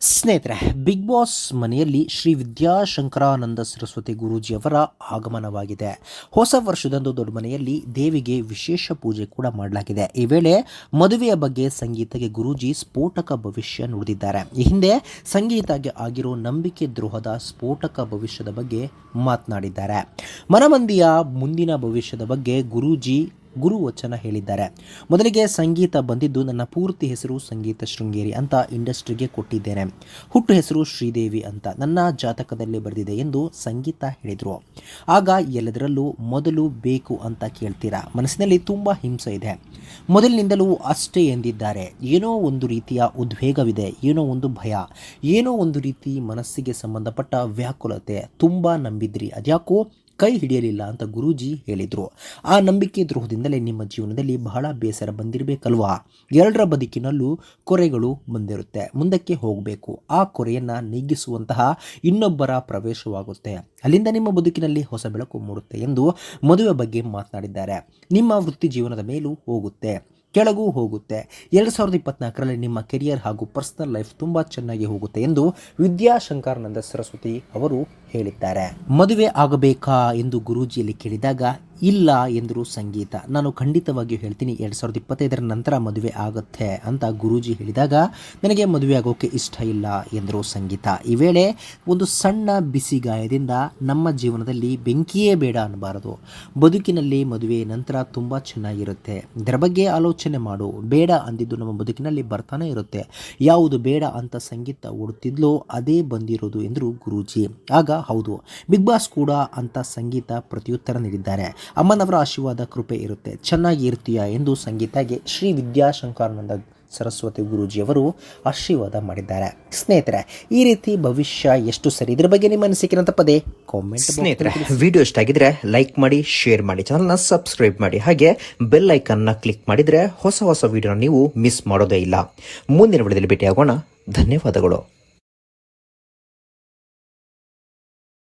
ಸ್ನೇಹಿತರೆ big boss ಮನೆಯಲ್ಲಿ ಶ್ರೀ ವಿದ್ಯಾಶಂಕರಾನಂದ ಸರಸ್ವತಿ ಗುರೂಜಿಯವರ ಆಗಮನವಾಗಿದೆ. ಹೊಸ ವರ್ಷದಂದು ದೊಡ್ಡ ಮನೆಯಲ್ಲಿ ದೇವಿಗೆ ವಿಶೇಷ ಪೂಜೆ ಕೂಡ ಮಾಡಲಾಗಿದೆ. ಈ ವೇಳೆ ಮದುವೆಯ ಬಗ್ಗೆ ಸಂಗೀತಗೆ ಗುರೂಜಿ ಸ್ಫೋಟಕ ಭವಿಷ್ಯ ನುಡಿದಿದ್ದಾರೆ. ಈ ಹಿಂದೆ ಸಂಗೀತಗೆ ಆಗಿರೋ ನಂಬಿಕೆ ದ್ರೋಹದ ಸ್ಫೋಟಕ ಭವಿಷ್ಯದ ಬಗ್ಗೆ ಮಾತನಾಡಿದ್ದಾರೆ. ಮನಮಂದಿಯ ಮುಂದಿನ ಭವಿಷ್ಯದ ಬಗ್ಗೆ ಗುರೂಜಿ ಗುರು ವಚನ ಹೇಳಿದ್ದಾರೆ. ಮೊದಲಿಗೆ ಸಂಗೀತ ಬಂದಿದ್ದು ನನ್ನ ಪೂರ್ತಿ ಹೆಸರು ಸಂಗೀತ ಶೃಂಗೇರಿ ಅಂತ ಇಂಡಸ್ಟ್ರಿಗೆ ಕೊಟ್ಟಿದ್ದೇನೆ. ಹುಟ್ಟು ಹೆಸರು ಶ್ರೀದೇವಿ ಅಂತ ನನ್ನ ಜಾತಕದಲ್ಲಿ ಬರೆದಿದೆ ಎಂದು ಸಂಗೀತ ಹೇಳಿದರು. ಆಗ ಎಲ್ಲದರಲ್ಲೂ ಮೊದಲು ಬೇಕು ಅಂತ ಕೇಳ್ತೀರಾ? ಮನಸ್ಸಿನಲ್ಲಿ ತುಂಬ ಹಿಂಸೆ ಇದೆ. ಮೊದಲಿನಿಂದಲೂ ಅಷ್ಟೇ ಎಂದಿದ್ದಾರೆ. ಏನೋ ಒಂದು ರೀತಿಯ ಉದ್ವೇಗವಿದೆ, ಏನೋ ಒಂದು ಭಯ, ಏನೋ ಒಂದು ರೀತಿ ಮನಸ್ಸಿಗೆ ಸಂಬಂಧಪಟ್ಟ ವ್ಯಾಕುಲತೆ. ತುಂಬ ನಂಬಿದ್ರಿ. ಅದ್ಯಾಕೋ ಕೈ ಹಿಡಿಯಲಿಲ್ಲ ಅಂತ ಗುರೂಜಿ ಹೇಳಿದರು. ಆ ನಂಬಿಕೆ ದ್ರೋಹದಿಂದಲೇ ನಿಮ್ಮ ಜೀವನದಲ್ಲಿ ಬಹಳ ಬೇಸರ ಬಂದಿರಬೇಕಲ್ವಾ? ಎರಡರ ಬದುಕಿನಲ್ಲೂ ಕೊರೆಗಳು ಬಂದಿರುತ್ತೆ. ಮುಂದಕ್ಕೆ ಹೋಗಬೇಕು. ಆ ಕೊರೆಯನ್ನು ನೀಗಿಸುವಂತಹ ಇನ್ನೊಬ್ಬರ ಪ್ರವೇಶವಾಗುತ್ತೆ. ಅಲ್ಲಿಂದ ನಿಮ್ಮ ಬದುಕಿನಲ್ಲಿ ಹೊಸ ಬೆಳಕು ಮೂಡುತ್ತೆ ಎಂದು ಮದುವೆ ಬಗ್ಗೆ ಮಾತನಾಡಿದ್ದಾರೆ. ನಿಮ್ಮ ವೃತ್ತಿ ಜೀವನದ ಮೇಲೂ ಹೋಗುತ್ತೆ. ಕೆಳಗೂ ಹೋಗುತ್ತೆ. ಎರಡು ಸಾವಿರದ ಇಪ್ಪತ್ನಾಲ್ಕರಲ್ಲಿ ನಿಮ್ಮ ಕೆರಿಯರ್ ಹಾಗೂ ಪರ್ಸನಲ್ ಲೈಫ್ ತುಂಬ ಚೆನ್ನಾಗಿ ಹೋಗುತ್ತೆ ಎಂದು ವಿದ್ಯಾಶಂಕರಾನಂದ ಸರಸ್ವತಿ ಅವರು ಹೇಳಿದ್ದಾರೆ. ಮದುವೆ ಆಗಬೇಕಾ ಎಂದು ಗುರೂಜಿಯಲ್ಲಿ ಕೇಳಿದಾಗ ಇಲ್ಲ ಎಂದರು ಸಂಗೀತ. ನಾನು ಖಂಡಿತವಾಗಿಯೂ ಹೇಳ್ತೀನಿ, ಎರಡು ಸಾವಿರದ ಇಪ್ಪತ್ತೈದರ ನಂತರ ಮದುವೆ ಆಗುತ್ತೆ ಅಂತ ಗುರೂಜಿ ಹೇಳಿದಾಗ, ನನಗೆ ಮದುವೆ ಆಗೋಕ್ಕೆ ಇಷ್ಟ ಇಲ್ಲ ಎಂದರು ಸಂಗೀತ. ಈ ವೇಳೆ ಒಂದು ಸಣ್ಣ ಬಿಸಿ ಗಾಯದಿಂದ ನಮ್ಮ ಜೀವನದಲ್ಲಿ ಬೆಂಕಿಯೇ ಬೇಡ ಅನ್ನಬಾರದು. ಬದುಕಿನಲ್ಲಿ ಮದುವೆ ನಂತರ ತುಂಬ ಚೆನ್ನಾಗಿರುತ್ತೆ. ಇದರ ಬಗ್ಗೆ ಆಲೋಚನೆ ಮಾಡು. ಬೇಡ ಅಂದಿದ್ದು ನಮ್ಮ ಬದುಕಿನಲ್ಲಿ ಬರ್ತಾನೆ ಇರುತ್ತೆ. ಯಾವುದು ಬೇಡ ಅಂತ ಸಂಗೀತ ಓಡುತ್ತಿದ್ಲೋ ಅದೇ ಬಂದಿರೋದು ಎಂದರು ಗುರೂಜಿ. ಆಗ ಹೌದು, ಬಿಗ್ ಬಾಸ್ ಕೂಡ ಅಂತ ಸಂಗೀತ ಪ್ರತಿಯುತ್ತರ ನೀಡಿದ್ದಾರೆ. ಅಮ್ಮನವರ ಆಶೀರ್ವಾದ ಕೃಪೆ ಇರುತ್ತೆ. ಚೆನ್ನಾಗಿ ಇರ್ತೀಯ ಎಂದು ಸಂಗೀತಗೆ ಶ್ರೀ ವಿದ್ಯಾಶಂಕರಾನಂದ ಸರಸ್ವತಿ ಗುರೂಜಿಯವರು ಆಶೀರ್ವಾದ ಮಾಡಿದ್ದಾರೆ. ಸ್ನೇಹಿತರೆ ಈ ರೀತಿ ಭವಿಷ್ಯ ಎಷ್ಟು ಸರಿ ಇದ್ರ ಬಗ್ಗೆ ನಿಮ್ಮ ಅನಿಸಿಕೆ ಪದೇ ಕಾಮೆಂಟ್ ಸ್ನೇಹಿತರೆ ವಿಡಿಯೋ ಇಷ್ಟ ಆಗಿದ್ರೆ ಲೈಕ್ ಮಾಡಿ ಶೇರ್ ಮಾಡಿ ಚಾನಲ್ನ ಸಬ್ಸ್ಕ್ರೈಬ್ ಮಾಡಿ. ಹಾಗೆ ಬೆಲ್ ಐಕನ್ನ ಕ್ಲಿಕ್ ಮಾಡಿದ್ರೆ ಹೊಸ ಹೊಸ ವಿಡಿಯೋನ ನೀವು ಮಿಸ್ ಮಾಡೋದೇ ಇಲ್ಲ. ಮುಂದಿನ ವಿಡಿಯೋದಲ್ಲಿ ಭೇಟಿಯಾಗೋಣ. ಧನ್ಯವಾದಗಳು.